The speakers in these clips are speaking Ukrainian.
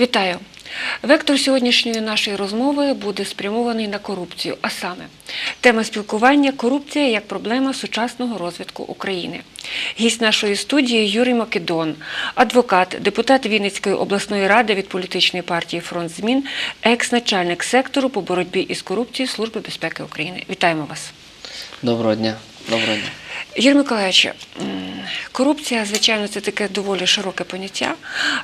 Вітаю! Вектор сьогоднішньої нашої розмови буде спрямований на корупцію, а саме тема спілкування корупція як проблема сучасного розвитку України. Гість нашої студії Юрій Македон, адвокат, депутат Вінницької обласної ради від політичної партії Фронт змін, екс-начальник сектору по боротьбі із корупцією Служби безпеки України. Вітаємо вас! Доброго дня. Доброго дня. Юрій Миколаївич, корупція, звичайно, це таке доволі широке поняття,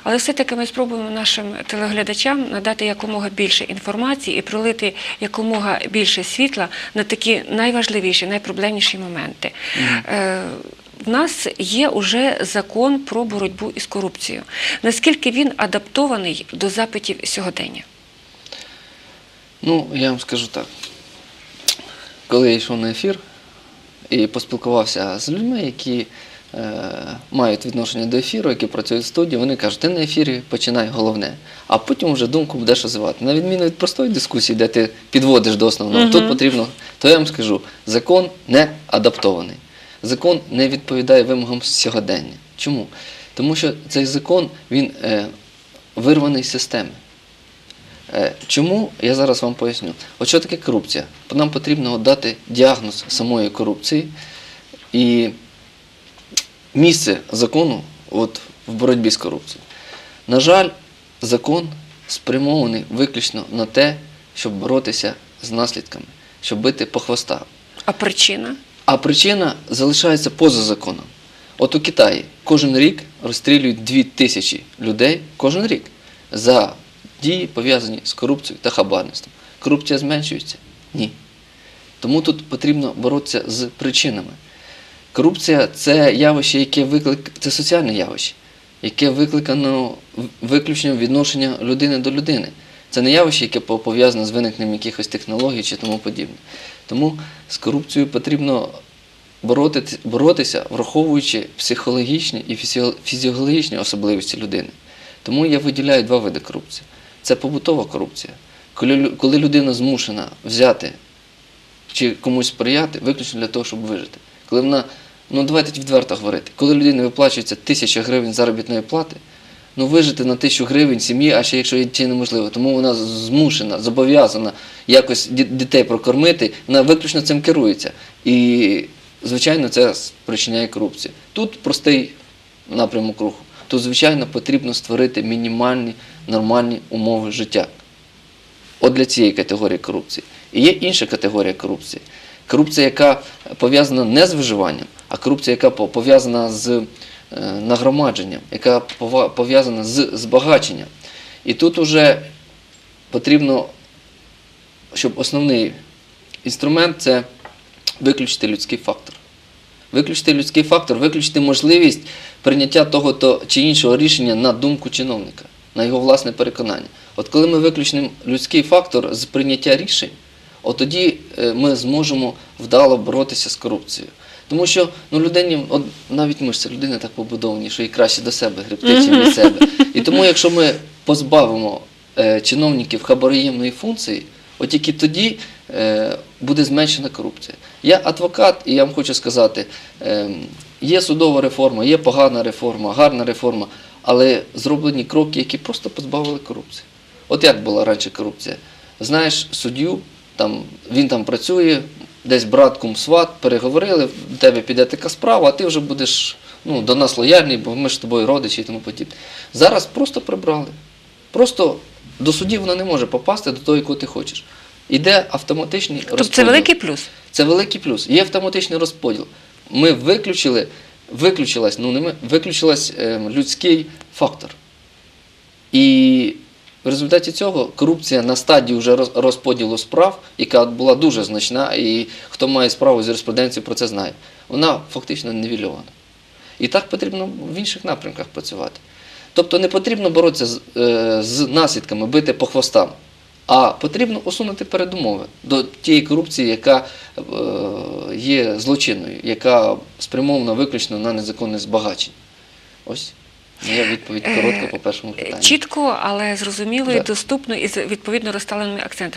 але все-таки ми спробуємо нашим телеглядачам надати якомога більше інформації і пролити якомога більше світла на такі найважливіші, найпроблемніші моменти. Е, В нас є уже закон про боротьбу із корупцією. Наскільки він адаптований до запитів сьогодення? Ну, я вам скажу так. Коли я йшов на ефір і поспілкувався з людьми, які е, мають відношення до ефіру, які працюють в студії, вони кажуть, ти на ефірі починай головне, а потім вже думку будеш розвивати. На відміну від простої дискусії, де ти підводиш до основного, Мгм. тут потрібно, то я вам скажу, закон не адаптований. Закон не відповідає вимогам сьогодення. Чому? Тому що цей закон він е, вирваний з системи. Е, Чому я зараз вам поясню? От що таке корупція? Нам потрібно дати діагноз самої корупції і місце закону от, в боротьбі з корупцією. На жаль, закон спрямований виключно на те, щоб боротися з наслідками, щоб бити по хвостах. А причина? А причина залишається поза законом. От у Китаї кожен рік розстрілюють 2 тисячі людей кожен рік за дії, пов'язані з корупцією та хабарництвом. Корупція зменшується? Ні. Тому тут потрібно боротися з причинами. Корупція це явище, яке виклик... це соціальне явище, яке викликано виключенням відношення людини до людини. Це не явище, яке по- пов'язане з виникненням якихось технологій чи тому подібне. Тому з корупцією потрібно бороти- боротися, враховуючи психологічні і фізіологічні особливості людини. Тому я виділяю два види корупції. Це побутова корупція, коли, коли людина змушена взяти чи комусь сприяти виключно для того, щоб вижити. Коли вона, ну давайте відверто говорити, коли людині виплачується тисяча гривень заробітної плати, ну вижити на тисячу гривень сім'ї, а ще якщо це неможливо, тому вона змушена, зобов'язана якось дітей прокормити, вона виключно цим керується. І, звичайно, це спричиняє корупцію. Тут простий напрямок руху. Тут, звичайно, потрібно створити мінімальні нормальні умови життя. От для цієї категорії корупції. І є інша категорія корупції. Корупція, яка пов'язана не з виживанням, а корупція, яка пов'язана з е, нагромадженням, яка пов'язана з збагаченням. І тут уже потрібно, щоб основний інструмент це виключити людський фактор. Виключити людський фактор, виключити можливість прийняття того то чи іншого рішення на думку чиновника, на його власне переконання. От коли ми виключимо людський фактор з прийняття рішень, от тоді е, ми зможемо вдало боротися з корупцією. Тому що ну, людині, от навіть ми ж це людини так побудовані, що і краще до себе гребти, чим від себе. І тому, якщо ми позбавимо е, чиновників хабароємної функції, от тільки тоді е, буде зменшена корупція. Я адвокат, і я вам хочу сказати, е, є судова реформа, є погана реформа, гарна реформа, але зроблені кроки, які просто позбавили корупції. От як була раніше корупція? Знаєш суддю, там, він там працює, десь брат кум сват, переговорили, до тебе піде така справа, а ти вже будеш ну, до нас лояльний, бо ми ж з тобою родичі і тому подібне. Зараз просто прибрали. Просто до судді вона не може попасти до того, якого ти хочеш. Іде автоматичний Тобто це великий плюс. Це великий плюс. Є автоматичний розподіл. Ми виключили, виключилась, ну не ми, виключилась ем, людський фактор. І в результаті цього корупція на стадії вже розподілу справ, яка була дуже значна, і хто має справу з юриспруденцією про це знає, вона фактично нівельована. І так потрібно в інших напрямках працювати. Тобто не потрібно боротися з, е, з наслідками, бити по хвостам, а потрібно усунути передумови до тієї корупції, яка е, є злочинною, яка спрямована виключно на незаконне збагачення. Ось моя відповідь коротка по першому Е, питанню. Чітко, але зрозуміло і Да. доступно, і з відповідно розставленими акцентами.